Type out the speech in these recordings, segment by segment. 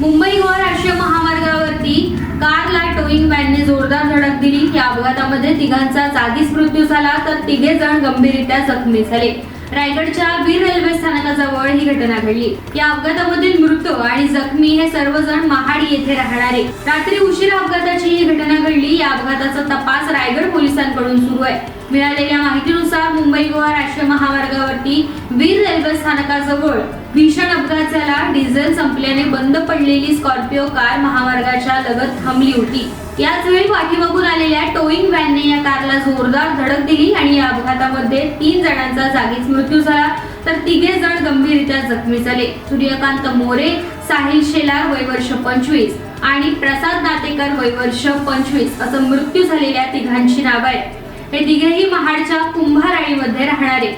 मुंबई गोवा राष्ट्रीय महामार्गावरती कारला टोईंग व्हॅनने जोरदार धडक दिली. या अपघातामध्ये तिघांचा जागीच मृत्यू झाला तर तिघे जण गंभीररित्या जखमी झाले. रायगडच्या वीर रेल्वे स्थानकाजवळ ही घटना घडली. या अपघातामधील मृत आणि जखमी हे सर्वजण महाडी येथे राहणारे. रात्री उशिरा अपघाताची ही घटना घडली. या अपघाताचा तपास रायगड पोलिसांकडून सुरू आहे. मिळालेल्या माहितीनुसार मुंबई गोवा राष्ट्रीय महामार्गावरती वीर रेल्वे स्थानकाजवळ भीषण अपघात झाला. डिझेल संपल्याने बंद पडलेली स्कॉर्पिओ कार महामार्गाच्या लगत थांबली होती. याच वेळी पाठीमागून टोईंग व्हॅनने या कारला जोरदार धडक दिली आणि या अपघातामध्ये तीन जणांचा जागीच मृत्यू झाला. तर तिघे जण गंभीररित्या जखमी झाले. सूर्यकांत मोरे साहिल शेलार वय वर्ष पंचवीस आणि प्रसाद नातेकर वय वर्ष पंचवीस असं मृत्यू झालेल्या तिघांची नाव आहेत. हे तिघेही महाडच्या कुंभाराळीमध्ये राहणारे.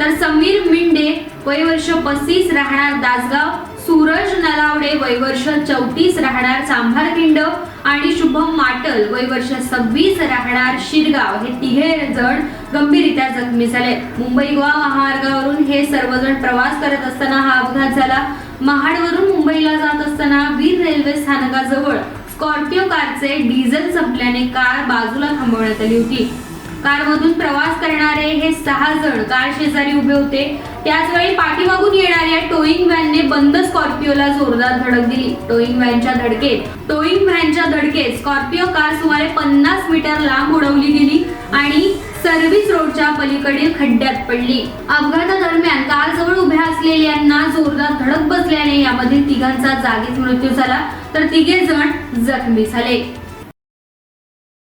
तर समीर मिंडे वय वर्ष पस्तीस राहणार दासगाव सूरज नलावडे वय वर्ष चौतीस राहणार चांभारखिंड आणि शुभम माटल वय वर्ष सव्वीस राहणार शिरगाव. हे तिघे जण गंभीररित्या जखमी झाले. मुंबई गोवा महामार्गावरून हे सर्वजण प्रवास करत असताना हा अपघात झाला. महाडवरून मुंबईला जात असताना वीर रेल्वे स्थानकाजवळ स्कॉर्पिओ कारचे डिझेल संपल्याने कार बाजूला थांबवण्यात आली होती. कारमधून प्रवास करणारे हे सहा जण कार शेजारी उभे होते. त्याच वेळी पाठीमागून येणाऱ्या टोईंग व्हॅनने बंद स्कॉर्पिओला जोरदार धडक दिली. टोईंग व्हॅनच्या धडकेत टोईंग व्हॅनच्या धडकेत स्कॉर्पिओ कार सुमारे पन्नास मीटर लांब उडवली गेली आणि सर्व्हिस रोडच्या पलीकडील खड्ड्यात पडली. अपघातादरम्यान कार जवळ उभ्या असलेल्यांना जोरदार धडक बसल्याने यामधील तिघांचा जागीच मृत्यू झाला. तर तिघे जण जखमी झाले.